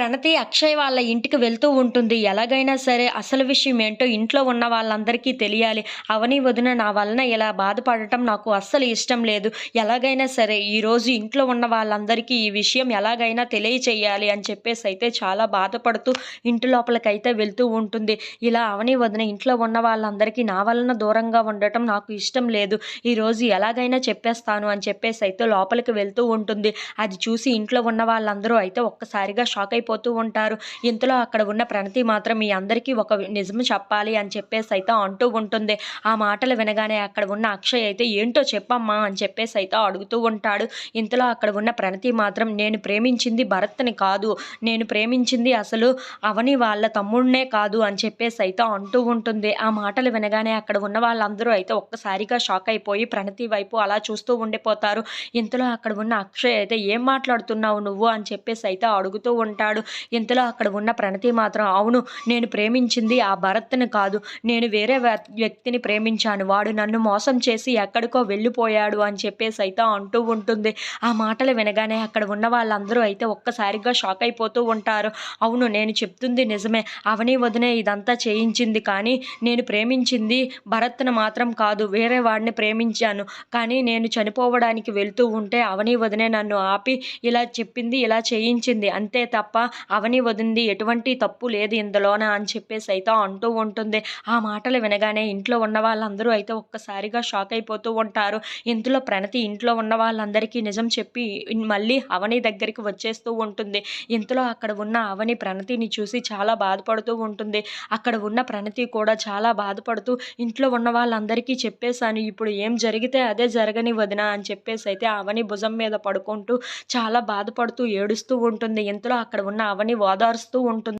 ప్రణతి అక్షయ్ వాళ్ళ ఇంటికి వెళ్తూ ఉంటుంది. ఎలాగైనా సరే అసలు విషయం ఏంటో ఇంట్లో ఉన్న వాళ్ళందరికీ తెలియాలి. అవని వదిన నా వలన ఇలా బాధపడటం నాకు అస్సలు ఇష్టం లేదు. ఎలాగైనా సరే ఈరోజు ఇంట్లో ఉన్న వాళ్ళందరికీ ఈ విషయం ఎలాగైనా తెలియచేయాలి అని చెప్పేసి అయితే చాలా బాధపడుతూ ఇంటి లోపలికైతే వెళ్తూ ఉంటుంది. ఇలా అవని వదిన ఇంట్లో ఉన్న వాళ్ళందరికీ నా వలన దూరంగా ఉండటం నాకు ఇష్టం లేదు. ఈరోజు ఎలాగైనా చెప్పేస్తాను అని చెప్పేసి అయితే లోపలికి వెళ్తూ ఉంటుంది. అది చూసి ఇంట్లో ఉన్న వాళ్ళందరూ అయితే ఒక్కసారిగా షాక్ వెళ్ళిపోతూ ఉంటారు. ఇంతలో అక్కడ ఉన్న ప్రణతి మాత్రం మీ అందరికీ ఒక నిజం చెప్పాలి అని చెప్పేసి అయితే అంటూ ఉంటుంది. ఆ మాటలు వినగానే అక్కడ ఉన్న అక్షయ్ అయితే ఏంటో చెప్పమ్మా అని చెప్పేసి అయితే అడుగుతూ ఉంటాడు. ఇంతలో అక్కడ ఉన్న ప్రణతి మాత్రం నేను ప్రేమించింది భరత్ని కాదు. నేను ప్రేమించింది అసలు అవని వాళ్ళ తమ్ముడినే కాదు అని చెప్పేసి అయితే అంటూ ఉంటుంది. ఆ మాటలు వినగానే అక్కడ ఉన్న వాళ్ళందరూ అయితే ఒక్కసారిగా షాక్ అయిపోయి ప్రణతి వైపు అలా చూస్తూ ఉండిపోతారు. ఇంతలో అక్కడ ఉన్న అక్షయ్ అయితే ఏం మాట్లాడుతున్నావు నువ్వు? అని చెప్పేసి అయితే అడుగుతూ ఉంటాడు. ఇంతలో అక్కడ ఉన్న ప్రణతి మాత్రం అవును నేను ప్రేమించింది ఆ భరత్ని కాదు. నేను వేరే వ్యక్తిని ప్రేమించాను. వాడు నన్ను మోసం చేసి ఎక్కడికో వెళ్ళిపోయాడు అని చెప్పేసి అయితే అంటూ ఉంటుంది. ఆ మాటలు వినగానే అక్కడ ఉన్న వాళ్ళందరూ అయితే ఒక్కసారిగా షాక్ అయిపోతూ ఉంటారు. అవును నేను చెప్తుంది నిజమే. అవని వదినే ఇదంతా చేయించింది. కానీ నేను ప్రేమించింది భరత్ను మాత్రం కాదు. వేరే వాడిని ప్రేమించాను. కానీ నేను చనిపోవడానికి వెళ్తూ ఉంటే అవని వదినే నన్ను ఆపి ఇలా చెప్పింది ఇలా చేయించింది. అంతే తప్ప అవని వదింది ఎటువంటి తప్పు లేదు ఇందులోన అని చెప్పేసి అయితే అంటూ ఉంటుంది. ఆ మాటలు వినగానే ఇంట్లో ఉన్న వాళ్ళందరూ అయితే ఒక్కసారిగా షాక్ అయిపోతూ ఉంటారు. ఇందులో ప్రణతి ఇంట్లో ఉన్న వాళ్ళందరికీ నిజం చెప్పి మళ్ళీ అవని దగ్గరికి వచ్చేస్తూ ఉంటుంది. ఇంతలో అక్కడ ఉన్న అవని ప్రణతిని చూసి చాలా బాధపడుతూ ఉంటుంది. అక్కడ ఉన్న ప్రణతి కూడా చాలా బాధపడుతూ ఇంట్లో ఉన్న వాళ్ళందరికీ చెప్పేశాను ఇప్పుడు ఏం జరిగితే అదే జరగని వదిన అని చెప్పేసి అయితే అవని భుజం మీద పడుకుంటూ చాలా బాధపడుతూ ఏడుస్తూ ఉంటుంది. ఇంతలో అక్కడ ఉన్న అవని ఓదారుస్తూ ఉంటుంది.